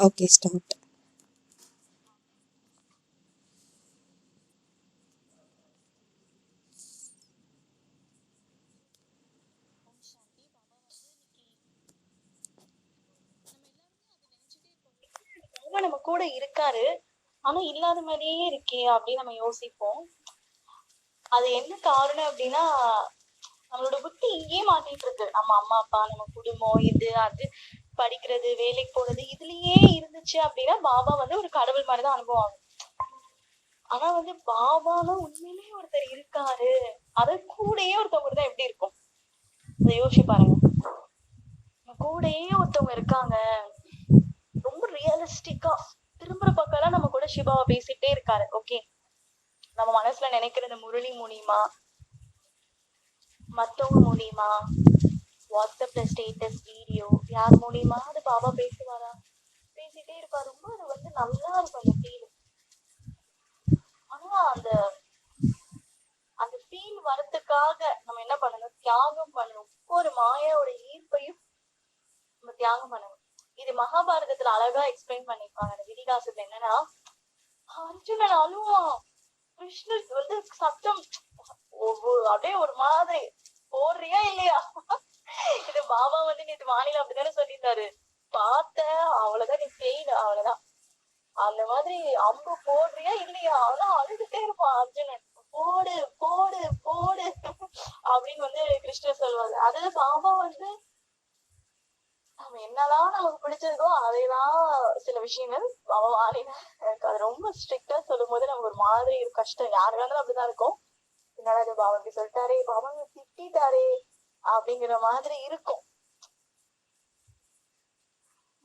Okay start நம்ம கூட இருக்காரு. ஆனா இல்லாத மாதிரியே இருக்கே அப்படின்னு நம்ம யோசிப்போம். அது என்ன காரணம் அப்படின்னா நம்மளோட புத்தி இங்கேயே மாட்டிட்டு இருக்கு. நம்ம அம்மா அப்பா நம்ம குடும்பம் இது அது. படிக்கிறது வேலைக்கு போறது இதுலயே இருந்துச்சு அப்படின்னா பாபா வந்து ஒரு கடவுள் மாதிரிதான் அனுபவம். ஆகும் ஆனா வந்து பாபாலாம் உண்மையிலேயே ஒருத்தர் இருக்காரு. அது கூடயே ஒருத்தவங்க தான் எப்படி இருக்கும்? அதை யோசிச்சு பாருங்க. கூடயே ஒருத்தவங்க இருக்காங்க. ரொம்ப ரியலிஸ்டிக்கா திரும்புற பக்கம்லாம் நம்ம கூட சிவாவை பேசிட்டே இருக்காரு. ஓகே நம்ம மனசுல நினைக்கிறது முரளி மூலியமா மத்தவங்க மூலியமா வாட்ஸ்அப்ல ஸ்டேட்டஸ் வீடியோ யார் மூலியமா அது பாபா பேசுவாரா? பேசிட்டே இருப்பாரு. ரொம்ப அது வந்து நல்லா இருக்கும் அந்த ஃபீல் ஆனா அந்த அந்த ஃபீல் வரத்துக்காக நம்ம என்ன பண்ணணும்? தியாகம் பண்ணணும். ஒவ்வொரு மாயாவோட ஈர்ப்பையும் நம்ம தியாகம் பண்ணணும். இது மகாபாரதத்துல அழகா எக்ஸ்பிளைன் பண்ணிருப்பாங்க அந்த விதிகாசத்துல என்னன்னா அர்ஜுனன் அழுவான் கிருஷ்ணர் வந்து சத்தம் ஒவ்வொரு அப்படியே ஒரு மாதிரி போடுறியா இல்லையா? இது பாபா வந்து நேற்று வானிலை அப்படித்தானே சொல்லியிருந்தாரு. பார்த்த அவ்வளவுதான் நீ ஃபெயில் அவ்வளவுதான். அந்த மாதிரி அம்பு போடுறியா இல்லையா? ஆனா அழுதுட்டே இருப்பான் அர்ஜுனன். போடு போடு போடு. அப்படின்னு வந்து கிருஷ்ணர் சொல்லுவாரு அது பாபா வந்து நம்ம என்னதான் நமக்கு பிடிச்சிருக்கோ அதைதான் சில விஷயங்கள் பாபா வாணின எனக்கு அது ரொம்ப ஸ்ட்ரிக்டா சொல்லும் போது நமக்கு ஒரு மாதிரி ஒரு கஷ்டம். யாரு வேணாலும் அப்படிதான் இருக்கும். என்னடா இது பாபா இப்படி சொல்லிட்டாரே பாபா திட்டாரே அப்படிங்கிற மாதிரி இருக்கும்.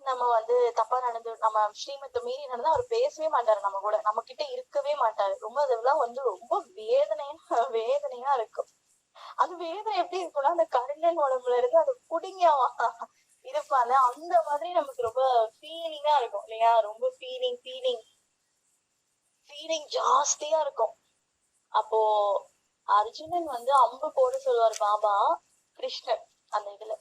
நம்ம வந்து தப்பா நடந்து நம்ம ஸ்ரீமத்தை மீறி நடந்தா அவர் பேசவே மாட்டாரு நம்ம கூட. நம்ம கிட்ட இருக்கவே மாட்டாரு. ரொம்ப அதெல்லாம் வந்து ரொம்ப வேதனையா வேதனையா இருக்கும். அது வேதனை எப்படி இருக்கும்னா அந்த கருணன் உடம்புல இருந்து அது குடிங்க இருப்பாங்க அந்த மாதிரி நமக்கு ரொம்ப ஃபீலிங்கா இருக்கும் இல்லையா? ரொம்ப ஃபீலிங் ஃபீலிங் ஃபீலிங் ஜாஸ்தியா இருக்கும். அப்போ அர்ஜுனன் வந்து அம்பு போட சொல்லுவார் பாபா கிருஷ்ணர் அந்த இதுல.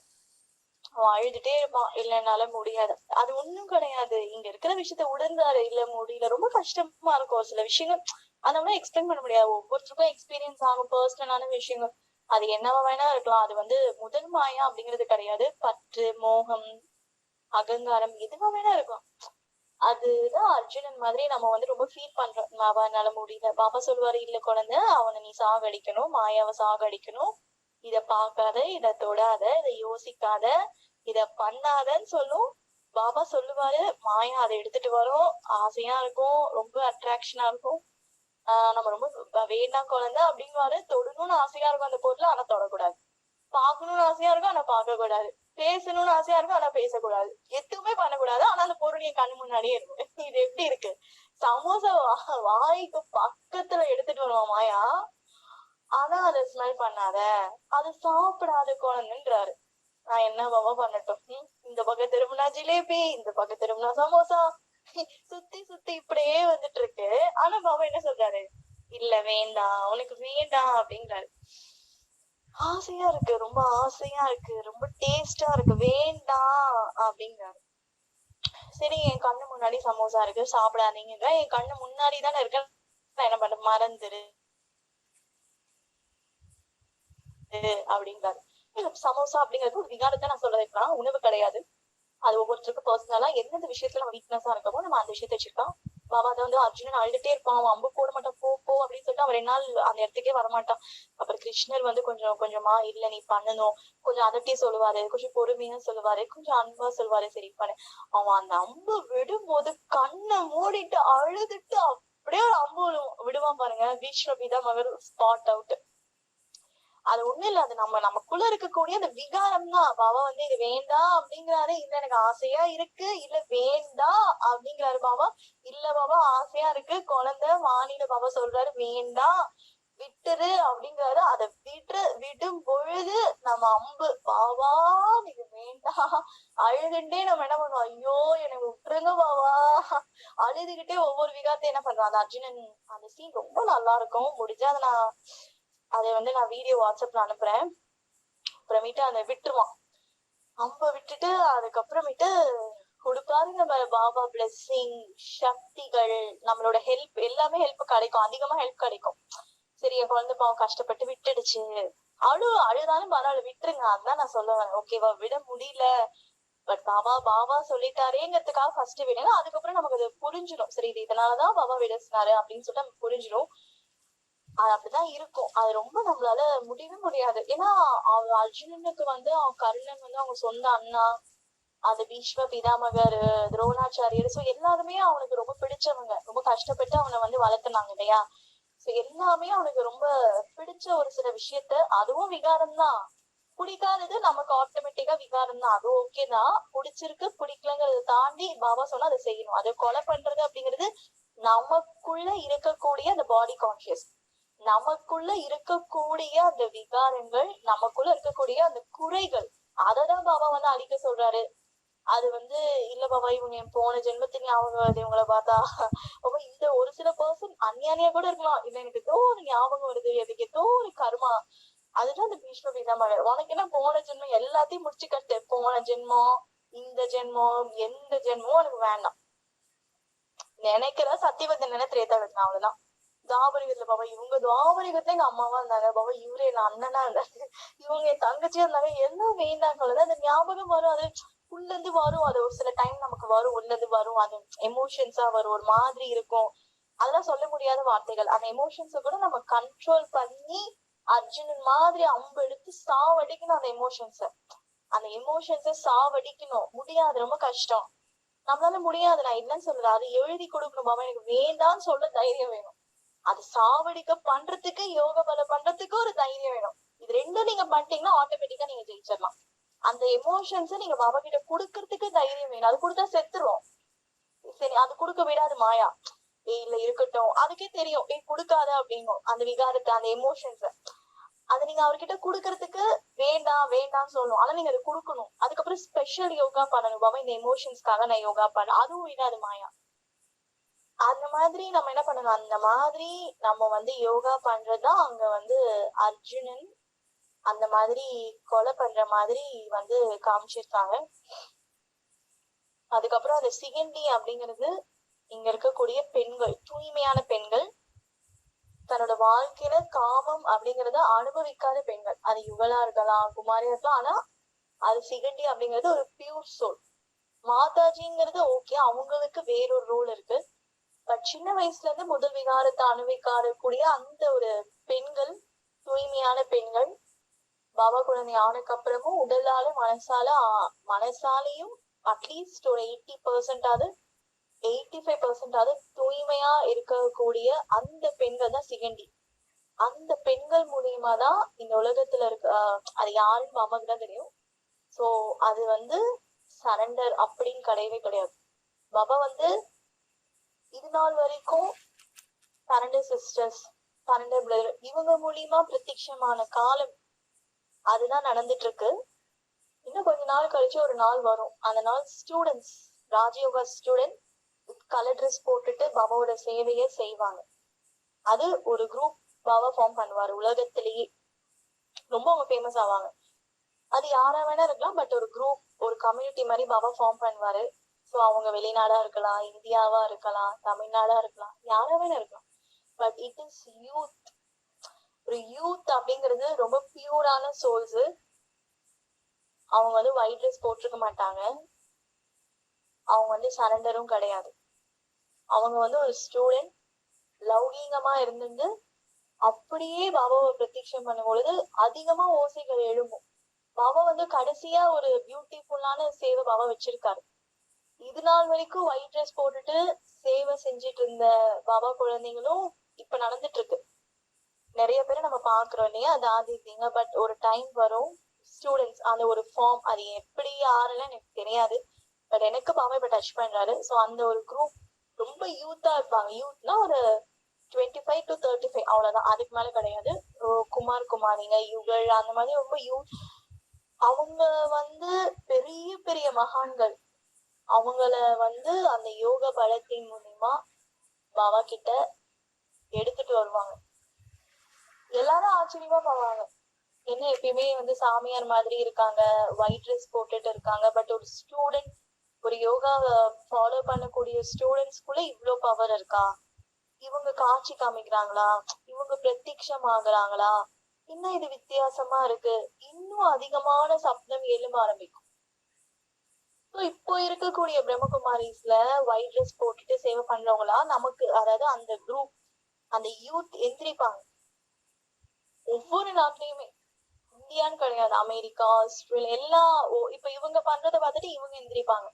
அவன் அழுதுட்டே இருப்பான். இல்ல என்னால முடியாது. அது ஒண்ணும் கிடையாது. இங்க இருக்கிற விஷயத்த உடந்தாரு இல்ல முடியல. ரொம்ப கஷ்டமா இருக்கும். சில விஷயங்கள் அதனால எக்ஸ்பிளைன் பண்ண முடியாது. ஒவ்வொருத்தருக்கும் எக்ஸ்பீரியன்ஸ் ஆகும். பர்சனலான விஷயங்கள். அது என்னவா வேணா இருக்கலாம். அது வந்து முதல் மாயா அப்படிங்கிறது கிடையாது. பற்று மோகம் அகங்காரம் எதுவா வேணா இருக்கலாம். அதுதான் அர்ஜுனன் மாதிரி நம்ம வந்து ரொம்ப ஃபீல் பண்றோம். பாபா என்னால முடியல. பாபா சொல்லுவாரு இல்ல குழந்தை அவனை நீ சாகடிக்கணும். மாயாவை சாகடிக்கணும். இத பாக்காத இத தொடாத இத யோசிக்காத இத பண்ணாதன்னு சொல்லும். பாபா சொல்லுவாரு மாயா அதை எடுத்துட்டு வரும். ஆசையா இருக்கும். ரொம்ப அட்ராக்ஷனா இருக்கும். ஆஹ் நம்ம ரொம்ப வேண்டாம் குழந்தை அப்படிங்குவாரு தொடணும்னு ஆசையா இருக்கும் அந்த பொருள் ஆனா தொடக்கூடாது. பாக்கணும்னு ஆசையா இருக்கும் ஆனா பார்க்க கூடாது பேசணும்னு ஆசையா இருக்கும் ஆனா பேசக்கூடாது. எதுவுமே பண்ணக்கூடாது. ஆனா அந்த பொருள் என் கண்ணு முன்னாடியே இருக்கும் இது எப்படி இருக்கு? சமோசா வா- வாய்க்கு பக்கத்துல எடுத்துட்டு வருவான் மாயா. ஆனா அதை ஸ்மெல் பண்ணாத. அது சாப்பிடாத குழந்தைன்றாரு. நான் என்ன பாபா பண்ணட்டும்? இந்த பக்கம் திரும்பினா ஜிலேபி இந்த பக்கம் திரும்பினா சமோசா. சுத்தி சுத்தி இப்படியே வந்துட்டு இருக்கு ஆனா பாபா என்ன சொல்றாரு? இல்ல வேண்டாம். உனக்கு வேண்டாம் அப்படிங்கிறாரு ஆசையா இருக்கு. ரொம்ப ஆசையா இருக்கு. ரொம்ப டேஸ்டா இருக்கு. வேண்டாம் அப்படிங்கிறாரு சரி என் கண்ணு முன்னாடி சமோசா இருக்கு. சாப்பிடாதீங்க என் கண்ணு முன்னாடி தானே இருக்கு. நான் என்ன பண்ண மறந்துரு. அப்படிங்கிறாரு. சமோசா அப்படிங்கிறது ஒரு விகாரத்தை நான் சொல்ல வைக்கலாம் உணவு கிடையாது. அது ஒவ்வொருத்தருக்கும் பர்சனலா எந்தெந்த விஷயத்துல நம்ம வீக்னஸா இருக்கமோ நம்ம அந்த விஷயத்த வச்சிருக்கோம் பாபா அதை வந்து அர்ஜுனன் அழுதுட்டே இருப்பான். அவன் அம்பு போட மாட்டான். போ போ அப்படின்னு சொல்லிட்டு அவன் ரெண்டு நாள் அந்த இடத்துக்கே வரமாட்டான். அப்புறம் கிருஷ்ணர் வந்து கொஞ்சம் கொஞ்சமா இல்ல நீ பண்ணணும். கொஞ்சம் அதட்டி சொல்லுவாரு. கொஞ்சம் பொறுமையா சொல்லுவாரு. கொஞ்சம் அன்பா சொல்லுவாரு. சரி பண்ணு. அவன் அந்த அம்பு விடும்போது கண்ணை மூடிட்டு அழுதுட்டு அப்படியே ஒரு அம்பு விடுவான் பாருங்க. பீஷ்மபிதா மகர் ஸ்பாட் அவுட் அது ஒண்ணும் இல்ல அது நம்ம நமக்குள்ள இருக்கக்கூடிய அந்த விகாரம் தான் பாபா வந்து இது வேண்டாம் அப்படிங்கிறாரு. இல்ல எனக்கு ஆசையா இருக்கு. இல்ல வேண்டாம் அப்படிங்கிறாரு பாபா இல்ல பாபா ஆசையா இருக்கு. குழந்தை வானில பாபா சொல்றாரு. வேண்டாம் விட்டுரு அப்படிங்கிறாரு. அதை விட்டு விடும் பொழுது நம்ம அம்பு பாவா இது வேண்டாம் அழுதுண்டே நம்ம என்ன பண்ணுவோம்? ஐயோ எனக்கு விட்டுருங்க பாவா. அழுதுகிட்டே ஒவ்வொரு விகாரத்தை என்ன பண்றோம்? அந்த அர்ஜுனன் அந்த சீன் ரொம்ப நல்லா இருக்கும். முடிஞ்சா அதை நான் அதை வந்து நான் வீடியோ வாட்ஸ்அப்ல அனுப்புறேன். அப்புறமேட்டு அதை விட்டுருவான். அம்ப விட்டுட்டு அதுக்கப்புறமேட்டு கொடுப்பாரு நம்ம பாபா பிளெஸ்ஸிங் சக்திகள் நம்மளோட ஹெல்ப் எல்லாமே ஹெல்ப் கிடைக்கும். அதிகமா ஹெல்ப் கிடைக்கும். சரி என் குழந்தை பாவம் கஷ்டப்பட்டு விட்டுடுச்சு. அழு அழுதாலும் பரவாயில்ல விட்டுருங்க. அதான் நான் சொல்லுவேன் ஓகேவா விட முடியல. பட் பாபா பாபா சொல்லிட்டாரேங்கிறதுக்காக ஃபர்ஸ்ட் விடுங்க அதுக்கப்புறம் நமக்கு அது புரிஞ்சிடும். சரி இது இதனாலதான் பாபா விட சொன்னாரு அப்படின்னு சொல்லிட்டு நம்ம புரிஞ்சிடும். அது அப்படிதான் இருக்கும். அது ரொம்ப நம்மளால முடியவே முடியாது. ஏன்னா அவ அர்ஜுனனுக்கு வந்து அவன் கர்ணன் வந்து அவங்க சொந்த அண்ணா அது பீஷ்ம பிதாமகர் துரோணாச்சாரியர் சோ எல்லாருமே அவனுக்கு ரொம்ப பிடிச்சவங்க. ரொம்ப கஷ்டப்பட்டு அவனை வந்து வளர்த்துனாங்க இல்லையா? சோ எல்லாமே அவனுக்கு ரொம்ப பிடிச்ச ஒரு சில விஷயத்த அதுவும் விகாரம் தான் பிடிக்காதது நமக்கு ஆட்டோமேட்டிக்கா விகாரம் தான் அது ஓகேதான் பிடிச்சிருக்கு பிடிக்கலங்கிறத தாண்டி பாபா சொன்னா அதை செய்யணும். அதை கொலை பண்றது அப்படிங்கிறது நமக்குள்ள இருக்கக்கூடிய அந்த பாடி கான்சியஸ் நமக்குள்ள இருக்கக்கூடிய அந்த விகாரங்கள் நமக்குள்ள இருக்கக்கூடிய அந்த குறைகள் அததான் பாபா வந்து அழிக்க சொல்றாரு. அது வந்து இல்ல பாபா இவங்க என் போன ஜென்மத்தின் ஞாபகம் வருது இவங்கள பார்த்தா. பாபா இந்த ஒரு சில பர்சன் அந்நியானியா கூட இருக்கலாம். இல்ல எனக்கு ஏதோ ஒரு ஞாபகம் வருது எனக்கு ஏதோ ஒரு கர்மா. அதுதான் அந்த பீஷ்ம பிதாமகர் உனக்கு என்ன போன ஜென்மம்? எல்லாத்தையும் முடிச்சு கட்டு. போன ஜென்மம் இந்த ஜென்மம் எந்த ஜென்மமும் உனக்கு வேண்டாம். நினைக்கிற சத்தியவந்தன் நினைத்திரேதா ஏத்தாவிடணும் அவ்வளவுதான். தாபரிகத்துல பாபா இவங்க துவாபரிகத்துல எங்க அம்மாவா இருந்தாங்க. பாபா இவரு என் அண்ணனா இருந்தாரு. இவங்க என் தங்கச்சியா இருந்தாங்க. என்ன வேண்டாங்க அந்த ஞாபகம் வரும். அது உள்ள இருந்து வரும். அது ஒரு சில டைம் நமக்கு வரும். உள்ள இருந்து வரும். அது எமோஷன்ஸா வரும். ஒரு மாதிரி இருக்கும். அதெல்லாம் சொல்ல முடியாத வார்த்தைகள். அந்த எமோஷன்ஸ கூட நம்ம கண்ட்ரோல் பண்ணி அர்ஜுனன் மாதிரி அம்பு எடுத்து சாவடிக்கணும் அந்த எமோஷன்ஸ அந்த எமோஷன்ஸ சாவடிக்கணும். முடியாது. ரொம்ப கஷ்டம். நம்மளால முடியாது. நான் என்னன்னு சொல்றேன் அது எழுதி கொடுக்கணும். பாபா எனக்கு வேண்டாம்னு சொல்ல தைரியம் வேணும். அது சாவடிக்க பண்றதுக்கு யோக பலம் பண்றதுக்கு ஒரு தைரியம் வேணும். இது ரெண்டும் நீங்க பண்ணிட்டீங்கன்னா ஆட்டோமேட்டிக்கா நீங்க ஜெயிச்சிடலாம். அந்த எமோஷன்ஸ் நீங்க பாபா கிட்ட குடுக்கறதுக்கு தைரியம் வேணும். அது கொடுத்தா செத்துருவோம். சரி அது கொடுக்க விடாது மாயா. ஏய் இல்ல இருக்கட்டும். அதுக்கே தெரியும். ஏய் கொடுக்காத அப்படிங்கும் அந்த விகாரத்தை அந்த எமோஷன்ஸ அது நீங்க அவர்கிட்ட குடுக்கறதுக்கு வேண்டாம் வேண்டாம்னு சொல்லணும். ஆனா நீங்க அதை கொடுக்கணும். அதுக்கப்புறம் ஸ்பெஷல் யோகா பண்ணணும். பாபா இந்த எமோஷன்ஸ்க்காக நான் யோகா பண்ண. அதுவும் விடாது மாயா. அந்த மாதிரி நம்ம என்ன பண்ணணும்? அந்த மாதிரி நம்ம வந்து யோகா பண்றதுதான் அங்க வந்து அர்ஜுனன் அந்த மாதிரி கொலை பண்ற மாதிரி வந்து காமிச்சிருக்காங்க. அதுக்கப்புறம் அந்த சிகண்டி அப்படிங்கிறது இங்க இருக்கக்கூடிய பெண்கள் தூய்மையான பெண்கள். தன்னோட வாழ்க்கையில காமம் அப்படிங்கறத அனுபவிக்காத பெண்கள். அது யுவலா இருக்கலாம் குமாரியா இருக்கலாம். ஆனா அது சிகண்டி அப்படிங்கிறது ஒரு பியூர் சோல் மாதாஜிங்கிறது ஓகே அவங்களுக்கு வேறொரு ரோல் இருக்கு. பட் சின்ன வயசுல இருந்து முதல் விகாரத்தை அனுபவிக்காரக்கூடிய அந்த ஒரு பெண்கள் தூய்மையான பெண்கள். பாபா குழந்தை ஆனதுக்கு அப்புறமும் உடலால மனசால மனசாலையும் அட்லீஸ்ட் ஒரு எயிட்டி பர்சன்டாவது எயிட்டி ஃபைவ் பர்சன்டாவது தூய்மையா இருக்கக்கூடிய அந்த பெண்கள் தான் சிகண்டி. அந்த பெண்கள் மூலியமா தான் இந்த உலகத்துல இருக்க அது யாருன்னு மாமாக்கு தான் தெரியும். சோ அது வந்து சரண்டர் அப்படின்னு கிடையவே கிடையாது. பாபா வந்து இது நாள் வரைக்கும் சரண்டர் சிஸ்டர்ஸ் சரண்டர் பிரதர் இவங்க மூலியமா பிரத்யட்சமான காலம் அதுதான் நடந்துட்டு இருக்கு இன்னும் கொஞ்ச நாள் கழிச்சு ஒரு நாள் வரும். அந்த நாள் students Rajyoga student colour dress போட்டுட்டு பாபாவோட சேவையை செய்வாங்க. அது ஒரு குரூப் பாபா ஃபார்ம் பண்ணுவாரு உலகத்திலேயே. ரொம்ப அவங்க ஃபேமஸ் ஆவாங்க. அது யாரா வேணா இருக்கலாம் பட் ஒரு குரூப் ஒரு கம்யூனிட்டி மாதிரி பாபா ஃபார்ம் பண்ணுவாரு. ஸோ அவங்க வெளிநாடா இருக்கலாம் இந்தியாவா இருக்கலாம் தமிழ்நாடா இருக்கலாம் யாரா வேணா இருக்கலாம். பட் இட் இஸ் யூத் ஒரு யூத் அப்படிங்கிறது ரொம்ப பியூரான சோல்ஸ் அவங்க வந்து ஒயிட் ட்ரெஸ் போட்டிருக்க மாட்டாங்க. அவங்க வந்து சரண்டரும் கிடையாது. அவங்க வந்து ஒரு ஸ்டூடெண்ட் லௌகீகமா இருந்துட்டு அப்படியே பாபாவை பிரத்யட்சம் பண்ணும் பொழுது அதிகமா ஓசைகள் எழும்பும். பாபா வந்து கடைசியா ஒரு பியூட்டிஃபுல்லான சேவை பாபா வச்சிருக்காரு. இது நாள் வரைக்கும் ஒயிட் ட்ரெஸ் போட்டுட்டு சேவை செஞ்சிட்டு இருந்த பாபா குழந்தைங்களும் இப்ப நடந்துட்டு இருக்கு நிறைய பேரை நம்ம பாக்குறோம் இல்லையா? அது ஆதிங்க பட் ஒரு டைம் வரும். ஸ்டூடெண்ட்ஸ் அந்த ஒரு ஃபார்ம் அது எப்படி யாரெல்லாம் எனக்கு தெரியாது. பட் எனக்கு பாபா இப்ப டச் பண்றாரு. சோ அந்த ஒரு குரூப் ரொம்ப யூத்தா இருப்பாங்க. யூத்னா ஒரு twenty five to thirty five அவ்வளவுதான். அதுக்கு மேல கிடையாது. குமார் குமாரிங்க யுகல் அந்த மாதிரி ரொம்ப யூத் அவங்க வந்து பெரிய பெரிய மகான்கள். அவங்கள வந்து அந்த யோக பலத்தின் மூலியமா பாபா கிட்ட எடுத்துட்டு வருவாங்க. எல்லாரும் ஆச்சரியமா போவாங்க. என்ன எப்பயுமே வந்து சாமியார் மாதிரி இருக்காங்க ஒயிட் ட்ரெஸ் போட்டுட்டு இருக்காங்க பட் ஒரு ஸ்டூடெண்ட் ஒரு யோகா ஃபாலோ பண்ணக்கூடிய ஸ்டூடெண்ட்ஸ்குள்ள இவ்ளோ பவர் இருக்கா? இவங்க காட்சி காமிக்கிறாங்களா? இவங்க பிரத்யக்ஷம் ஆகுறாங்களா இன்னும் இது வித்தியாசமா இருக்கு? இன்னும் அதிகமான சப்தம் எழும்ப ஆரம்பிக்கும். இப்போ இருக்கக்கூடிய பிரம்மகுமாரிஸ்ல ஒயிட் ட்ரெஸ் போட்டுட்டு சேவை பண்றவங்களா? நமக்கு அதாவது அந்த குரூப் அந்த யூத் எந்திரிப்பாங்க. ஒவ்வொரு நாட்டிலயுமே. இந்தியான்னு கிடையாது அமெரிக்கா ஆஸ்திரேலியா எல்லா இப்ப இவங்க பண்றதை பார்த்துட்டு இவங்க எந்திரிப்பாங்க.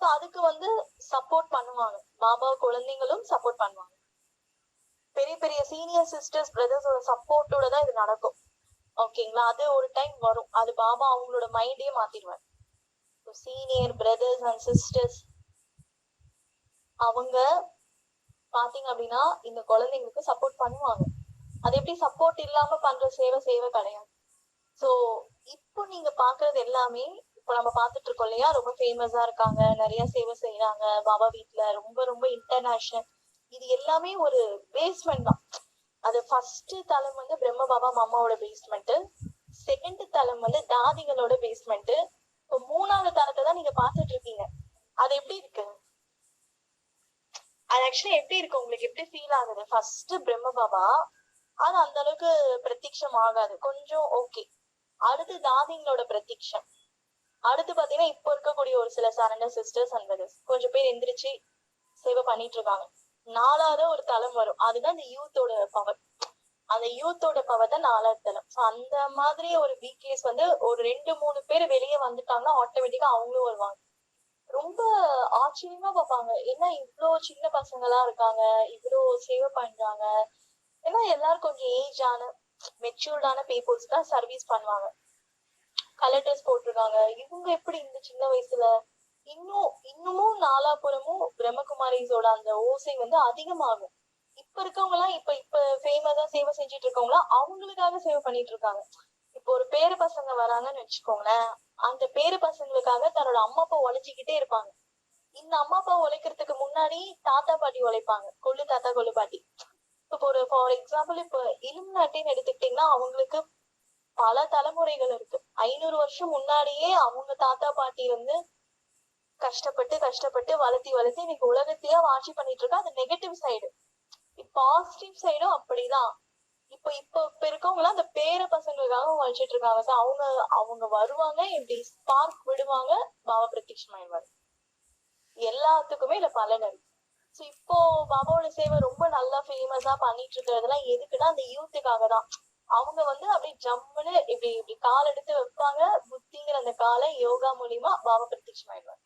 சோ அதுக்கு வந்து சப்போர்ட் பண்ணுவாங்க. பாபா குழந்தைங்களும் சப்போர்ட் பண்ணுவாங்க. பெரிய பெரிய சீனியர் சிஸ்டர்ஸ் பிரதர்ஸோட சப்போர்ட்டோட தான் இது நடக்கும். ஓகேங்களா அது ஒரு டைம் வரும். அது பாபா அவங்களோட மைண்டே சீனியர் பிரதர்ஸ் அண்ட் சிஸ்டர்ஸ் அவங்க பாத்தீங்க அப்படின்னா இந்த குழந்தைங்களுக்கு சப்போர்ட் பண்ணுவாங்க. அது எப்படி சப்போர்ட் இல்லாம பண்ற சேவை சேவை கிடையாது. சோ இப்போ நீங்க பாக்குறது எல்லாமே இப்போ நம்ம பாத்துட்டு இருக்கோம் இல்லையா? ரொம்ப ஃபேமஸா இருக்காங்க நிறைய சேவை செய்யறாங்க பாபா வீட்ல ரொம்ப ரொம்ப இன்டர்நேஷனல் இது எல்லாமே ஒரு பேஸ்மெண்ட் தான். அது ஃபர்ஸ்ட் தளம் வந்து பிரம்ம பாபா மாமாவோட பேஸ்மெண்ட் செகண்ட் தளம் வந்து தாதிகளோட பேஸ்மெண்ட் மூணாவது தரத்தை தான் நீங்க பாத்துட்டு இருக்கீங்க. அது எப்படி இருக்கு? அது ஆக்சுவலி எப்படி இருக்கு உங்களுக்கு? எப்படி ஃபீல் ஆகுது? ஃபர்ஸ்ட் பிரம்ம பாபா அது அந்த அளவுக்கு பிரத்யக்ஷம் ஆகாது. கொஞ்சம் ஓகே அடுத்து தாதிங்களோட பிரத்யக்ஷம். அடுத்து பாத்தீங்கன்னா இப்போ இருக்கக்கூடிய ஒரு சில சரண்டர் சிஸ்டர்ஸ் அண்ட் பிரதர்ஸ் கொஞ்சம் பேர் எந்திரிச்சு சேவை பண்ணிட்டு இருக்காங்க. நாலாவது ஒரு தளம் வரும். அதுதான் இந்த யூத்தோட பவர் அந்த யூத்தோட பவர் தான் நாலாவது தளம் ஸோ அந்த மாதிரி ஒரு பிகேஸ் வந்து ஒரு ரெண்டு மூணு பேர் வெளியே வந்துட்டாங்கன்னா ஆட்டோமேட்டிக்கா அவங்களும் வருவாங்க. ரொம்ப ஆச்சரியமா பார்ப்பாங்க. ஏன்னா இவ்வளோ சின்ன பசங்களா இருக்காங்க இவ்வளோ சேவை பண்றாங்க. ஏன்னா எல்லாரும் கொஞ்சம் ஏஜ் ஆன மெச்சூர்டான பீப்புள்ஸ் தான் சர்வீஸ் பண்ணுவாங்க. கலெக்டர்ஸ் போட்டிருக்காங்க. இவங்க எப்படி இந்த சின்ன வயசுல இன்னும் இன்னமும் நாலாபுறமும் பிரம்மகுமாரிஸோட அந்த ஓசை வந்து அதிகமாகும். இப்ப இருக்கவங்க எல்லாம் இப்ப இப்ப ஃபேமஸா சேவை செஞ்சுட்டு இருக்கவங்க அவங்களுக்காக சேவை பண்ணிட்டு இருக்காங்க. இப்போ ஒரு பேரு பசங்க வராங்கன்னு வச்சுக்கோங்களேன் அந்த பேரு பசங்களுக்காக தன்னோட அம்மா அப்பா உழைச்சிக்கிட்டே இருப்பாங்க. இந்த அம்மா அப்பா உழைக்கிறதுக்கு முன்னாடி தாத்தா பாட்டி உழைப்பாங்க. கொள்ளு தாத்தா கொள்ளு பாட்டி. இப்போ ஒரு ஃபார் எக்ஸாம்பிள் இப்போ இலுமினாட்டின்னு எடுத்துக்கிட்டீங்கன்னா அவங்களுக்கு பல தலைமுறைகள் இருக்கு. ஐநூறு வருஷம் முன்னாடியே அவங்க தாத்தா பாட்டி வந்து கஷ்டப்பட்டு கஷ்டப்பட்டு வளர்த்தி வளர்த்தி இன்னைக்கு உலகத்தையே ஆட்சி பண்ணிட்டு இருக்கா. அது நெகட்டிவ் சைடு பாசிட்டிவ் சைடும் அப்படிதான். இப்ப இப்ப இப்ப இருக்கவங்க எல்லாம் அந்த பேர பசங்களுக்காக உழைச்சிட்டு இருக்காங்க. சார் அவங்க அவங்க வருவாங்க இப்படி ஸ்பார்க் விடுவாங்க பாபா பிரத்யட்சம் ஆயிடுவாரு எல்லாத்துக்குமே இதுல பலன் இருக்கு. சோ இப்போ பாபாவோட சேவை ரொம்ப நல்லா ஃபேமஸா பண்ணிட்டு இருக்கிறதெல்லாம் எதுக்குன்னா அந்த யூத்துக்காக தான். அவங்க வந்து அப்படி ஜம்முன்னு இப்படி இப்படி கால் எடுத்து வைப்பாங்க. புத்திங்கிற அந்த காலை யோகா மூலியமா பாபா பிரத்யட்சம் ஆயிடுவாரு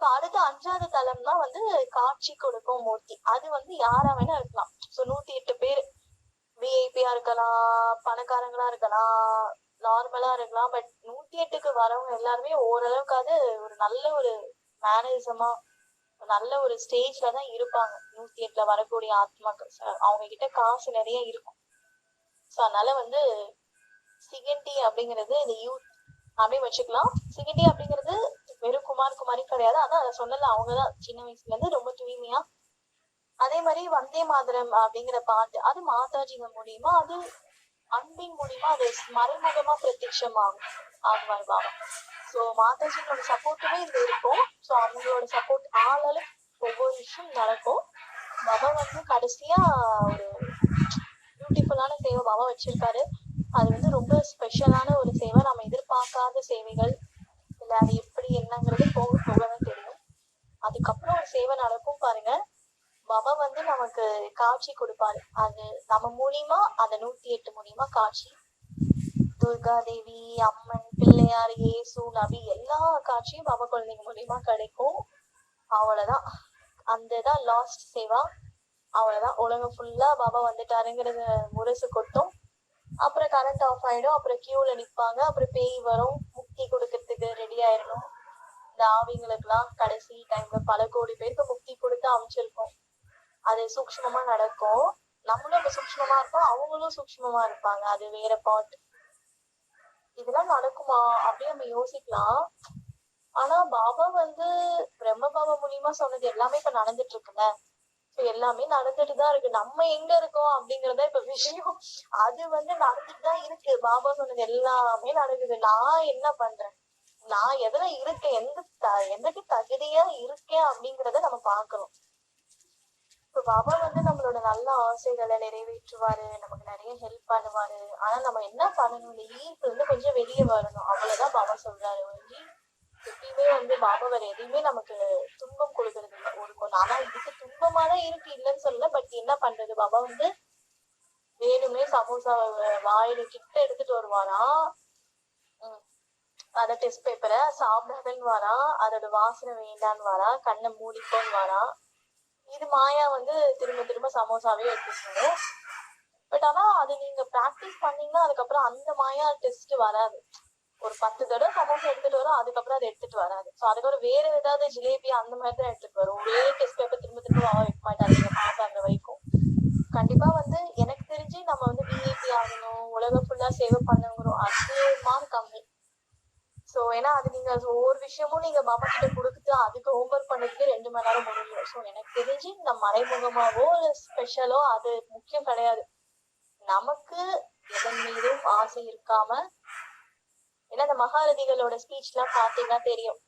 இப்ப அடுத்த அஞ்சாவது தளம்னா வந்து காட்சி கொடுக்கும் மூர்த்தி. அது வந்து யாரா வேணா இருக்கலாம். சோ நூத்தி எட்டு பேர். விஐபியா இருக்கலாம் பணக்காரங்களா இருக்கலாம் நார்மலா இருக்கலாம். பட் நூத்தி எட்டுக்கு வரவங்க எல்லாருமே ஓரளவுக்காவது ஒரு நல்ல ஒரு மேனரிசமா நல்ல ஒரு ஸ்டேஜ்ல தான் இருப்பாங்க. நூத்தி எட்டுல வரக்கூடிய ஆத்மாக்கள். அவங்க கிட்ட காசு நிறைய இருக்கும். சோ அதனால வந்து சிகண்டி அப்படிங்கிறது இந்த யூத். அப்படின்னு வச்சுக்கலாம். சிகண்டி அப்படிங்கிறது வெறும் குமார் குமாரி கிடையாது. ஆனா அதை சொன்னல அவங்கதான் சின்ன வயசுல இருந்து ரொம்ப தூய்மையா. அதே மாதிரி வந்தே மாதரம் அப்படிங்கிற பாட்டு அது மாதாஜிங்க மூலியமா அது அன்பின் மூலியமா அது மறைமுகமா பிரத்யட்சம் ஆகும் ஆகுவார் பாபா. சோ மாதாஜிங்களோட சப்போர்ட்டுமே இது இருக்கும். சோ அவங்களோட சப்போர்ட் ஆளால ஒவ்வொரு விஷயம் நடக்கும். பாபா வந்து கடைசியா ஒரு பியூட்டிஃபுல்லான சேவை பாபா வச்சிருக்காரு. அது வந்து ரொம்ப ஸ்பெஷலான ஒரு சேவை. நம்ம எதிர்பார்க்காத சேவைகள் எல்லாரையும் மாதிரி என்னங்கிறது போக போகதான் தெரியும். அதுக்கப்புறம் சேவை நடக்கும் பாருங்க. பவா வந்து நமக்கு காட்சி கொடுப்பாரு. அது நம்ம மூலியமா அந்த நூத்தி எட்டு மூலியமா காட்சி. துர்கா தேவி அம்மன் பிள்ளையார் ஏசு நபி எல்லா காட்சியும் பாபா குழந்தைங்க மூலியமா கிடைக்கும். அவ்வளவுதான். அந்த தான் லாஸ்ட் சேவா. அவ்வளவுதான். உலகம் ஃபுல்லா பாபா வந்துட்டாருங்கிறது முரசு கொட்டும். அப்புறம் கரண்ட் ஆஃப் ஆயிடும். அப்புறம் கியூல நிப்பாங்க. அப்புறம் பேய் வரும். முக்தி கொடுக்கறதுக்கு ரெடி ஆயிடணும். இந்த ஆவிங்களுக்கெல்லாம் கடைசி டைம்ல பல கோடி பேருக்கு முக்தி கொடுத்து அமைச்சிருக்கோம் அது சூக்ஷ்மமா நடக்கும். நம்மளும் இப்ப சூக்ஷ்மமா இருப்போம். அவங்களும் சூக்ஷ்மமா இருப்பாங்க. அது வேற பாட் இதெல்லாம் நடக்குமா? அப்படின்னு நம்ம யோசிக்கலாம். ஆனா பாபா வந்து பிரம்ம பாபா மூலியமா சொன்னது எல்லாமே இப்ப நடந்துட்டு இருக்குல்ல. எல்லாமே நடந்துட்டு தான் இருக்கு. நம்ம எங்க இருக்கோம் அப்படிங்கறத இப்ப விஷயம். அது வந்து நடந்துட்டு தான் இருக்கு. பாபா சொன்னது எல்லாமே நடக்குது. நான் என்ன பண்றேன்? நான் எதுல இருக்கேன்? எந்த த- தகுதியா இருக்கேன் அப்படிங்கறத நம்ம பார்க்கணும். இப்ப பாபா வந்து நம்மளோட நல்ல ஆசைகளை நிறைவேற்றுவாரு நமக்கு நிறைய ஹெல்ப் பண்ணுவாரு. ஆனா நம்ம என்ன பண்ணணும்? இந்த ஈர்ப்பு வந்து கொஞ்சம் வெளியே வரணும். அவ்வளவுதான் பாபா சொல்றாரு. ஒழிஞ்சு எப்பயுமே வந்து பாபா வேற எதையுமே நமக்கு துன்பம் கொடுக்கறது இல்லை. ஒரு கொண்டு ஆனா இதுக்கு துன்பமா தான் இருக்கு இல்லைன்னு சொல்லல. பட் என்ன பண்றது? பாபா வந்து வேணுமே சமோசா வாயில கிட்ட எடுத்துட்டு வருவாராம் அந்த டெஸ்ட் பேப்பரை சாப்பிடாதன்னு வரான் அதோட வாசனை வேண்டான்னு வரான் கண்ணை மூடிக்கோன்னு வரான் இது மாயா வந்து திரும்ப திரும்ப சமோசாவே எடுத்துக்கணும் பட் ஆனா அது நீங்க பிராக்டிஸ் பண்ணீங்கன்னா அதுக்கப்புறம் அந்த மாயா டெஸ்ட் வராது. ஒரு பத்து தடவை சமோசா எடுத்துட்டு வரும் அதுக்கப்புறம் அதை எடுத்துட்டு வராது. ஸோ அதுக்கப்புறம் வேற ஏதாவது ஜிலேபி அந்த மாதிரி தான் எடுத்துட்டு வரும். ஒரே டெஸ்ட் பேப்பர் திரும்ப திரும்ப வாங்க வைக்க மாட்டாங்க. நீங்க பாஸ் வரைக்கும். கண்டிப்பா வந்து எனக்கு தெரிஞ்சு நம்ம வந்து விஐபி ஆகணும் உலகம் ஃபுல்லா சேவை பண்ணுங்கிறோம் அது மார்க் கம்மி. சோ ஏன்னா அது நீங்க ஒவ்வொரு விஷயமும் நீங்க பாபா கிட்ட கொடுத்துட்டு அதுக்கு ஹோம்ஒர்க் பண்ணதுக்கு ரெண்டு மணி நேரம் முடியும் சோ எனக்கு தெரிஞ்சு இந்த மறைமுகமாவோ இல்ல ஸ்பெஷலோ அது முக்கியம் கிடையாது. நமக்கு எதன் மீதும் ஆசை இருக்காம ஏன்னா இந்த மகாரதிகளோட ஸ்பீச் எல்லாம் பாத்தீங்கன்னா தெரியும்.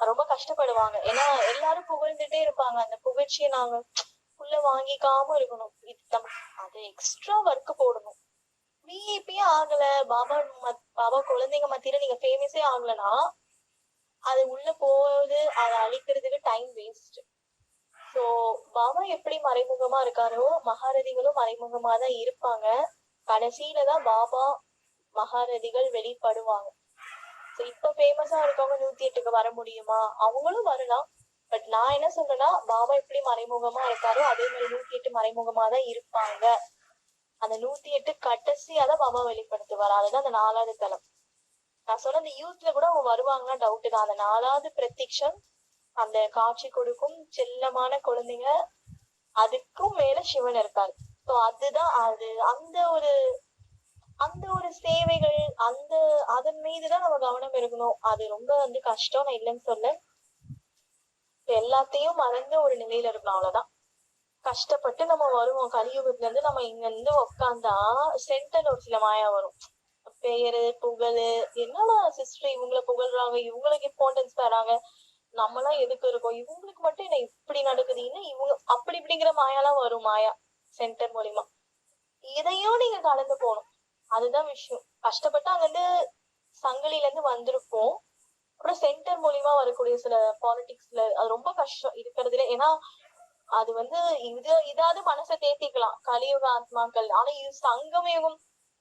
ரொம்ப கஷ்டப்படுவாங்க. ஏன்னா எல்லாரும் புகழ்ந்துட்டே இருப்பாங்க. அந்த புகழ்ச்சியை நாங்க உள்ள வாங்கிக்காம இருக்கணும். இது அது எக்ஸ்ட்ரா ஒர்க் போடணும். விஐபியே ஆகல. பாபா மத்- பாபா குழந்தைங்க மத்தியில நீங்க ஃபேமஸே ஆகலனா அது உள்ள போகுது அதை அழிக்கிறதுக்கு டைம் வேஸ்ட் சோ பாபா எப்படி மறைமுகமா இருக்காரோ மகாரதிகளும் மறைமுகமா தான் இருப்பாங்க. கடைசியில தான் பாபா மகாரதிகள் வெளிப்படுவாங்க. ஸோ இப்ப ஃபேமஸா இருக்கவங்க நூத்தி எட்டுக்கு வர முடியுமா? அவங்களும் வரலாம். பட் நான் என்ன சொல்றேன்னா பாபா எப்படி மறைமுகமா இருக்காரோ அதே மாதிரி நூத்தி எட்டு மறைமுகமா தான் இருப்பாங்க. அந்த நூத்தி எட்டு கடைசியா தான் பாபா வெளிப்படுத்துவார். அதுதான் அந்த நாலாவது தலம் நான் சொன்ன அந்த யூத்ல கூட அவங்க வருவாங்கன்னா டவுட் தான். அந்த நாலாவது பிரத்யக்ஷம் அந்த காட்சி கொடுக்கும் செல்லமான குழந்தைங்க அதுக்கும் மேல சிவன் இருக்காரு. சோ அதுதான் அது. அந்த ஒரு அந்த ஒரு சேவைகள் அந்த அதன் மீதுதான் நம்ம கவனம் இருக்கணும். அது ரொம்ப வந்து கஷ்டம் நான் இல்லைன்னு சொல்ல எல்லாத்தையும் மறந்து ஒரு நிலையில இருக்கணும் அவ்வளவுதான். கஷ்டப்பட்டு நம்ம வருவோம். கலியுகத்துல இருந்து நம்ம இங்க இருந்து உக்காந்தா சென்டர் ஒரு சில மாயா வரும். பெயரு புகழு என்னடா சிஸ்டர் இவங்கள புகழ்றாங்க இவங்களுக்கு இம்பார்ட்டன்ஸ் தராங்க. எல்லாம் எதுக்கு இருக்கோம்? இவங்களுக்கு மட்டும் என்ன இப்படி நடக்குது? இவங்க அப்படி இப்படிங்கிற மாயாலாம் வரும் மாயா சென்டர் மூலியமா. இதையும் நீங்க கலந்து போகணும். அதுதான் விஷயம். கஷ்டப்பட்டு அங்க இருந்து சங்கிலில இருந்து வந்திருப்போம். அப்புறம் சென்டர் மூலியமா வரக்கூடிய சில பாலிடிக்ஸ்ல அது ரொம்ப கஷ்டம் இருக்கிறதுல. ஏன்னா அது வந்து இது இதாவது மனசை தேத்திக்கலாம் கலியுக ஆத்மாக்கள். ஆனா இது சங்கமயுகம்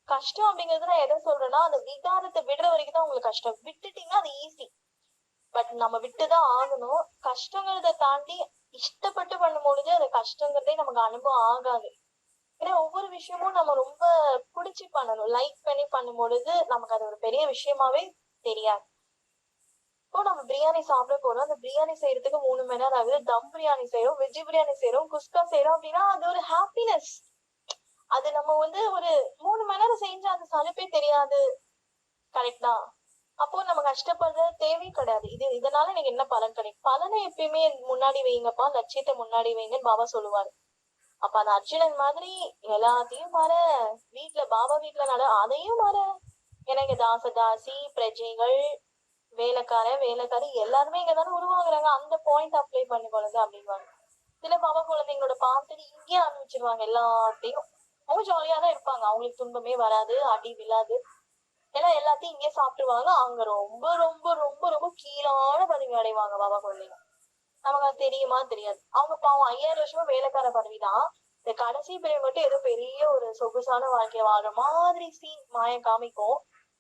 கஷ்டம் அப்படிங்கிறது நான் எதை சொல்றேன்னா அந்த விகாரத்தை விடுற வரைக்கும் தான் உங்களுக்கு கஷ்டம். விட்டுட்டீங்கன்னா அது ஈஸி பட் நம்ம விட்டுதான் ஆகணும். கஷ்டங்கிறத தாண்டி இஷ்டப்பட்டு பண்ணும்பொழுது அந்த கஷ்டங்கிறதே நமக்கு அனுபவம் ஆகாது. ஏன்னா ஒவ்வொரு விஷயமும் நம்ம ரொம்ப புடிச்சு பண்ணணும். லைக் பண்ணி பண்ணும் பொழுது நமக்கு அது ஒரு பெரிய விஷயமாவே தெரியாது. இப்போ நம்ம பிரியாணி சாப்பிட போறோம். அந்த பிரியாணி செய்யறதுக்கு மூணு மணி நேரம் ஆகுது. தம் பிரியாணி செய்யறோம் வெஜ் பிரியாணி செய்யறோம் குஸ்கா செய்யறோம் அப்படின்னா அது ஒரு ஹாப்பினஸ் அது நம்ம வந்து ஒரு மூணு மணி நேரம் செஞ்சா அந்த சலுப்பே தெரியாது. கரெக்டா அப்போ நம்ம கஷ்டப்படுறது தேவையும் கிடையாது. இது இதனால எனக்கு என்ன பலன் கிடைக்கும்? பலனை எப்பயுமே முன்னாடி வைங்கப்பா. லட்சியத்தை முன்னாடி வைங்கன்னு பாபா சொல்லுவாரு. அப்ப அந்த அர்ஜுனன் மாதிரி எல்லாத்தையும் மாற வீட்டுல பாபா வீட்டுல நட அதையும் மாற எனக்கு தாச தாசி பிரஜைகள் வேலைக்காரன் வேலைக்காரி எல்லாருமே இங்க தானே உருவாகுறாங்க. அந்த பாயிண்ட் அப்ளை பண்ணி குழந்தை அப்படின்வாங்க சில பாவ குழந்தைங்களோட பார்த்துட்டு இங்கேயே ஆரம்பிச்சிருவாங்க எல்லாத்தையும். அவங்க ஜாலியா தான் இருப்பாங்க. அவங்களுக்கு துன்பமே வராது அடி விழாது. ஏன்னா எல்லாத்தையும் இங்கே சாப்பிட்டுருவாங்க. அவங்க ரொம்ப ரொம்ப ரொம்ப ரொம்ப கீழான பதவி அடைவாங்க பாபா குழந்தைங்க. நமக்கு அது தெரியுமா? தெரியாது. அவங்க பாவம் ஐயாயிரம் வருஷமா வேலைக்கார பதவிதான் இந்த கடைசி பிரிவு மட்டும் ஏதோ பெரிய ஒரு சொகுசான வாழ்க்கைய வாழ்ற மாதிரி சீன் மாயம் காமிக்கும்.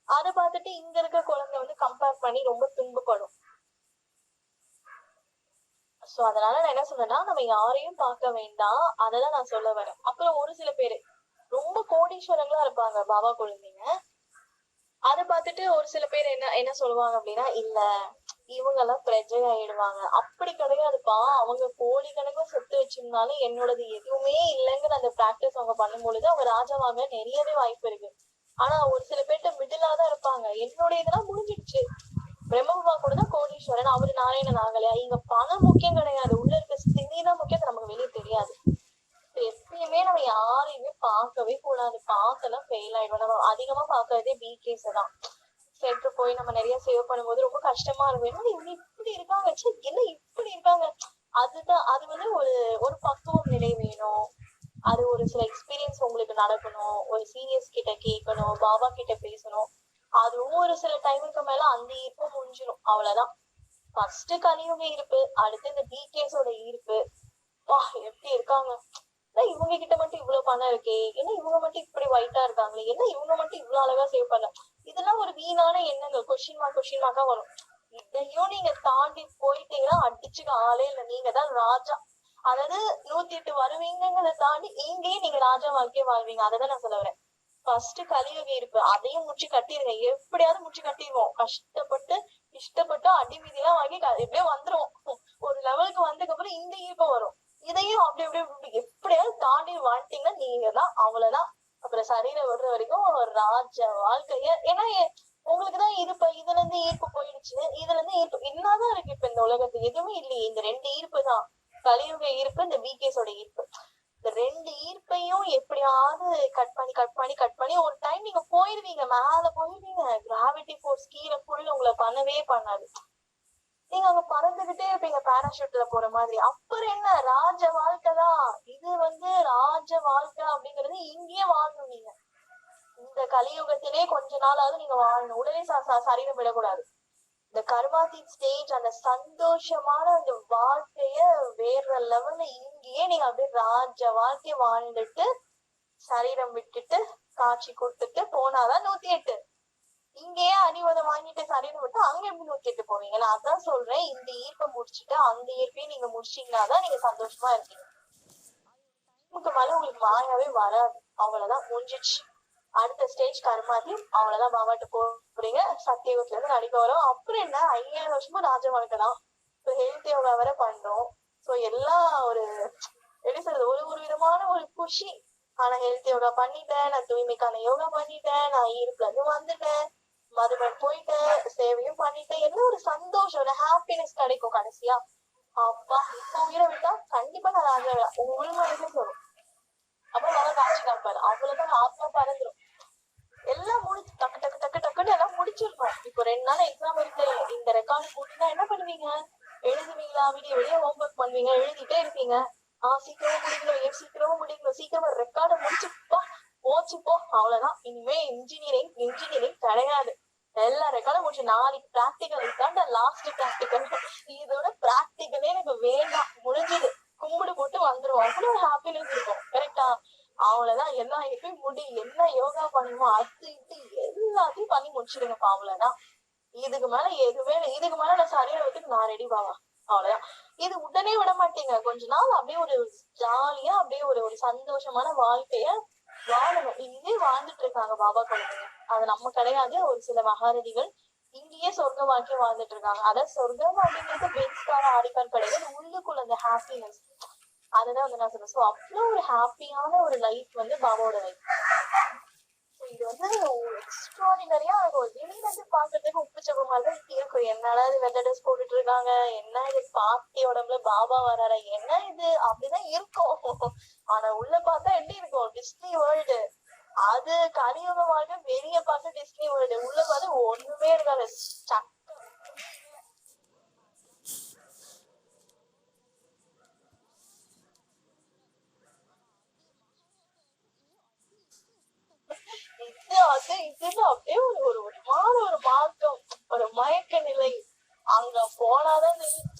அதை பார்த்துட்டு இங்க இருக்க குழந்தை வந்து கம்பேர் பண்ணி ரொம்ப துன்பப்படும். சோ அதனால நான் என்ன சொல்றேன்னா நம்ம யாரையும் பார்க்க வேண்டாம். அதெல்லாம் நான் சொல்ல வரேன். அப்புறம் ஒரு சில பேரு ரொம்ப கோடீஸ்வரங்களா இருப்பாங்க பாபா குழந்தைங்க. அதை பார்த்துட்டு ஒரு சில பேர் என்ன என்ன சொல்லுவாங்க அப்படின்னா இல்ல இவங்க எல்லாம் பிரஜை ஆயிடுவாங்க. அப்படி கிடையாதுப்பா. அவங்க கோடிக்கணக்குல சொத்து வச்சிருந்தாலும் என்னோடது எதுவுமே இல்லைங்கிற அந்த பிராக்டிஸ் அவங்க பண்ணும் பொழுது அவங்க ராஜாவாக நிறையவே வாய்ப்பு இருக்கு. ஆனா ஒரு சில பேர்ட்ட மிடிலா தான் இருப்பாங்க. என்னுடைய இதெல்லாம் முடிஞ்சிடுச்சு. பிரம்மபா கூட தான் கோடீஸ்வரன். அவரு நாராயணன் ஆகலையா இங்க பணம் முக்கியம் கிடையாது. உள்ள இருக்க ஸ்திதி தான் முக்கியம். அது நமக்கு வெளியே தெரியாது. எப்பயுமே நம்ம யாரையுமே பார்க்கவே கூடாது. பார்க்கலாம் ஃபெயில் ஆயிடும் நம்ம அதிகமா பாக்குறதே பி கேஸ் தான். சென்டர் போய் நம்ம நிறைய சேவ் பண்ணும்போது ரொம்ப கஷ்டமா இருக்கும். ஏன்னா இவங்க இப்படி இருக்காங்க? என்ன இப்படி இருக்காங்க. அதுதான் அது வந்து ஒரு ஒரு பக்குவம் நிலை வேணும். அது ஒரு சில எக்ஸ்பீரியன்ஸ் உங்களுக்கு நடக்கணும். ஒரு சீனியர்ஸ் கிட்ட கேட்கணும் பாபா கிட்ட பேசணும். அதுவும் ஒரு சில டைமுக்கு மேல அந்த ஈர்ப்பு முடிஞ்சிடும் அவ்வளவுதான். ஃபர்ஸ்ட் கலியுக ஈர்ப்பு அடுத்து இந்த டிகேஸோட ஈர்ப்பு. வா எப்படி இருக்காங்க? இவங்க கிட்ட மட்டும் இவ்வளவு பணம் இருக்கே? என்ன இவங்க மட்டும் இப்படி ஒயிட்டா இருக்காங்களே? என்ன இவங்க மட்டும் இவ்வளவு அழகா சேவ் பண்ண? இதெல்லாம் ஒரு வீணான எண்ணங்கள். கொஸ்டின் மார்க் கொஸ்டின் மார்க்கா வரும். இதையும் நீங்க தாண்டி போயிட்டீங்கன்னா அடிச்சுக்க ஆளே இல்ல. நீங்க தான் ராஜா. அதாவது நூத்தி எட்டு வருவீங்கிறத தாண்டி இங்கேயே நீங்க ராஜா வாழ்க்கையே வாழ்வீங்க. அததான் நான் சொல்ல வரேன். ஃபர்ஸ்ட் கலியுக இருப்பு. அதையும் முடிச்சு கட்டிருங்க. எப்படியாவது முடிச்சு கட்டிடுவோம் கஷ்டப்பட்டு இஷ்டப்பட்டு அடி வாங்கி க- எப்படியோ வந்துரும் ஒரு லெவலுக்கு வந்ததுக்கு அப்புறம் இந்த ஈர்ப்பு வரும். இதையும் அப்படி அப்படி எப்படியாவது தாண்டி வாழ்ந்தீங்கன்னா நீங்க தான் அவ்வளவுதான். அப்புறம் சரீரம் விடுற வரைக்கும் ஒரு ராஜ வாழ்க்கைய. ஏன்னா எ- உங்களுக்குதான் இருப்பு. இதுல இருந்து ஈர்ப்பு போயிடுச்சு. இதுல இருந்து ஈர்ப்பு. என்னதான் இருக்கு இப்ப இந்த உலகத்துக்கு எதுவுமே இல்லையே. இந்த ரெண்டு ஈர்ப்பு தான். கலியுக ஈர்ப்பு இந்த விகேஸோட ஈர்ப்பு. இந்த ரெண்டு ஈர்ப்பையும் எப்படியாவது கட் பண்ணி கட் பண்ணி கட் பண்ணி ஒரு டைம் நீங்க போயிருவீங்க மேல போயிருவீங்க கிராவிட்டி ஃபோர்ஸ் கீழே ஃபுல் உங்களை பண்ணவே பண்ணாது. நீங்க அங்க பறந்துகிட்டே இருப்பீங்க பேராஷூட்ல போற மாதிரி. அப்புறம் என்ன? ராஜ வாழ்க்கை தான். இது வந்து ராஜ வாழ்க்கை அப்படிங்கிறது இங்கேயே வாழணும் நீங்க இந்த கலியுகத்திலே கொஞ்ச நாளாவது நீங்க வாழணும். உடனே ச- ச- சரீரம் விடக்கூடாது. இந்த கர்மாதி ஸ்டேஜ் அந்த சந்தோஷமான அந்த வாழ்க்கைய வேற லெவல்ல இங்கேயே நீங்க அப்படியே ராஜ வாழ்க்கைய வாழ்ந்துட்டு சரீரம் விட்டுட்டு காட்சி கொடுத்துட்டு போனாதான் நூத்தி எட்டு. இங்கேயே அடிவதை வாங்கிட்டு சரீரம் விட்டு அங்க எப்படி நூத்தி எட்டு போவீங்க? நான் அதான் சொல்றேன் இந்த ஈர்ப்பை முடிச்சுட்டு அந்த ஈர்ப்பையும் நீங்க முடிச்சீங்கன்னாதான் நீங்க சந்தோஷமா இருக்கீங்க இதுக்கு மேல உங்களுக்கு மாயாவே வராது. அவ்வளவுதான் முடிஞ்சிச்சு அடுத்த ஸ்டேஜ் கர்மாதி அவங்களெல்லாம் பாபாட்ட போறீங்க சத்தியகுத்துல இருந்து நடிக்க வரும். அப்புறம் என்ன? ஐயாயிரம் வருஷமா ராஜ வாழ்க்கை தான் ஹெல்த் யோகா வேற பண்றோம். சோ எல்லா ஒரு எப்படி சொல்றது? ஒரு ஒரு விதமான ஒரு குஷி. ஆனா ஹெல்த் யோகா பண்ணிட்டேன். நான் தூய்மைக்கான யோகா பண்ணிட்டேன். நான் ஈர்ப்புல இருந்து வந்துட்டேன். மதுபன் போயிட்டேன். சேவையும் பண்ணிட்டேன். என்ன ஒரு சந்தோஷம் ஒரு ஹாப்பினஸ் கிடைக்கும் கடைசியா. அப்பா இப்ப உயிரை விட்டா கண்டிப்பா நான் ராஜா. உங்க சொல்லுவேன் சொல்லும் அப்புறம் நல்லா காட்சி காப்பாரு அவ்வளவுதான் ஆத்மா பறந்துரும். எல்லாம் முடிச்சு டக்கு டக்கு டக்கு டக்குன்னு எல்லாம் முடிச்சிருக்கோம் இப்போ ரெண்டு நாள் எக்ஸாம் இருக்கு. இந்த ரெக்கார்டு போட்டுனா என்ன பண்ணுவீங்க? எழுதுவீங்களா? விடிய விடிய ஹோம்ஒர்க் பண்ணுவீங்க? எழுதிட்டே இருப்பீங்க. ஆஹ் சீக்கிரமா முடிக்கணும் ஏன் சீக்கிரமா முடிக்கணும்? சீக்கிரமா ரெக்கார்டை முடிச்சுப்பா போச்சுப்போ. அவ்வளவுதான். இனிமே இன்ஜினியரிங் இன்ஜினியரிங் கிடையாது. எல்லா ரெக்கார்டும் முடிச்சு நாளைக்கு பிராக்டிக்கல் தாண்ட லாஸ்ட் பிராக்டிக்கல் இதோட பிராக்டிக்கலே எனக்கு வேண்டாம். முடிஞ்சது. கும்பிடு போட்டு வந்துடும் அவ்வளவு ஹாப்பினஸ் இருக்கும். கரெக்டா அவ்வளவுதான் எல்லா எப்பயும் முடி என்ன யோகா பண்ணுமோ அது இது எல்லாத்தையும் பண்ணி முடிச்சிருங்கப்பா அவ்வளவுதான். இதுக்கு மேல எதுவுமே இதுக்கு மேல நான் சரீரத்துக்கு நான் ரெடி பாவா அவ்வளவுதான். இது உடனே விட மாட்டீங்க. கொஞ்ச நாள் அப்படியே ஒரு ஜாலியா அப்படியே ஒரு ஒரு சந்தோஷமான வாழ்க்கைய வாழணும். இங்கே வாழ்ந்துட்டு இருக்காங்க பாபா குழந்தைங்க. அது நம்ம கிடையாது. ஒரு சில மகாரதிகள் இங்கேயே சொர்க்க வாழ்க்கைய வாழ்ந்துட்டு இருக்காங்க. அதான் சொர்க்கம் அப்படிங்கிறது பென்ஸ்கார ஆடிக்கார் கிடையாது. உள்ளுக்குள்ள அந்த ஹாப்பினஸ் அதுதான் வந்து நான் சொல்றேன். சோ அவ்வளவு ஒரு ஹாப்பியான ஒரு லைஃப் வந்து பாபாவோட லைஃப் இது வந்து எக்ஸ்ட்ராடினரியா இருக்கும். திடீர்னு வந்து பாக்குறதுக்கு உப்பு சப்பு மாதிரி இருக்கும் என்னடா இது வெள்ளை ட்ரெஸ் போட்டுட்டு இருக்காங்க? என்ன இது பாட்டி உடம்புல பாபா வராரா? என்ன இது? அப்படிதான் இருக்கும். ஆனா உள்ள பார்த்தா எப்படி இருக்கும்? டிஸ்னி வேர்ல்டு அது கலியுக வாழ்க்கை வெளிய பார்த்து டிஸ்னி வேர்ல்டு உள்ள பார்த்து ஒண்ணுமே இருக்காது சக்க இது அது இதுன்னு அப்படியே ஒரு ஒரு விதமான ஒரு மாற்றம் ஒரு மயக்க நிலை. அங்க போனாதான் தெரியும்.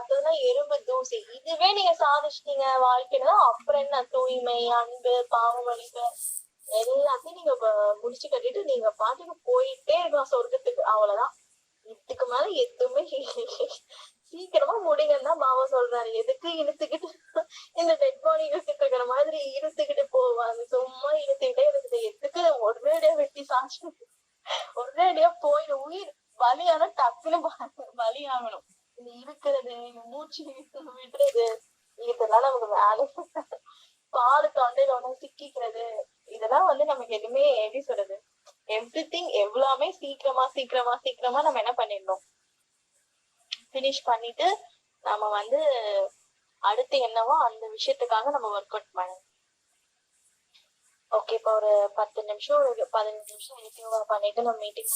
பார்த்ததுன்னா எறும்பு தூசி. இதுவே நீங்க சாதிச்சிட்டீங்க வாழ்க்கையில. அப்புறம் என்ன? தூய்மை அன்பு பாவமளிப்பு எல்லாத்தையும் நீங்க முடிச்சு கட்டிட்டு நீங்க பாட்டுக்கு போயிட்டே இருக்கலாம் சொர்க்கத்துக்கு. அவ்வளவுதான். இதுக்கு மேல எதுவுமே சீக்கிரமா முடிங்கன்னு தான் பாபா சொல்றாரு. எதுக்கு இழுத்துக்கிட்டு இந்த டெட் பாடி இழுத்துட்டு இருக்கிற மாதிரி இழுத்துக்கிட்டு போவாங்க சும்மா இழுத்துக்கிட்டே இருக்குது. எதுக்கு ஒரேடியா வெட்டி சாச்சு? ஒரேடியா போயிடும் உயிர் பலியான டக்குன்னு ப- பலியாகணும். இந்த இருக்கிறது மூச்சு இழுத்து விடுறது இதெல்லாம் நமக்கு வேலை பாடு தொண்டையில ஒண்ணு சிக்கிக்கிறது இதெல்லாம் வந்து நமக்கு எதுவுமே எப்படி சொல்றது? எவ்ரி திங் எவ்வளவுமே சீக்கிரமா சீக்கிரமா சீக்கிரமா நம்ம என்ன பண்ணிடணும்? ஃபினிஷ் பண்ணிட்டு நம்ம வந்து அடுத்து என்னவோ அந்த விஷயத்துக்காக நம்ம ஒர்க் அவுட் பண்ணணும். ஓகே இப்போ ஒரு பத்து நிமிஷம் ஒரு பதினஞ்சு நிமிஷம் பண்ணிட்டு நம்ம மீட்டிங்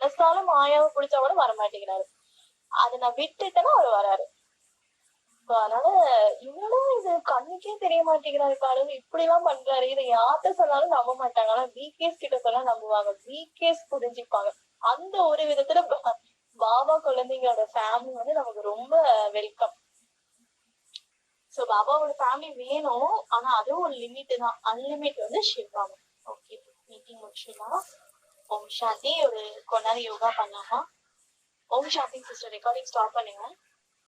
மனசாலும் மாயாவை குடிச்சா கூட வர மாட்டேங்கிறாரு அதை நான் விட்டுட்டேன்னா அவர் வராரு. அதனால என்னடா இது? கண்ணுக்கே தெரிய மாட்டேங்கிறாரு கடவுள் இப்படி எல்லாம் பண்றாரு. இதை யார்கிட்ட சொன்னாலும் நம்ப மாட்டாங்க. ஆனா பிகேஸ் கிட்ட சொன்னா நம்புவாங்க. பிகேஸ் புரிஞ்சுப்பாங்க. அந்த ஒரு விதத்துல பாபா குழந்தைங்களோட ஃபேமிலி வந்து நமக்கு ரொம்ப வெல்கம் சோ பாபாவோட ஃபேமிலி வேணும். ஆனா அதுவும் ஒரு லிமிட் தான். அன்லிமிட் வந்து சிவாங்க ஓகே மீட்டிங் முடிச்சிடலாம். ஓம் சாந்தி. ஒரு கொஞ்ச நேரம் யோகா பண்ணலாமா? Om Shanti sister recording stop பண்ணுங்க.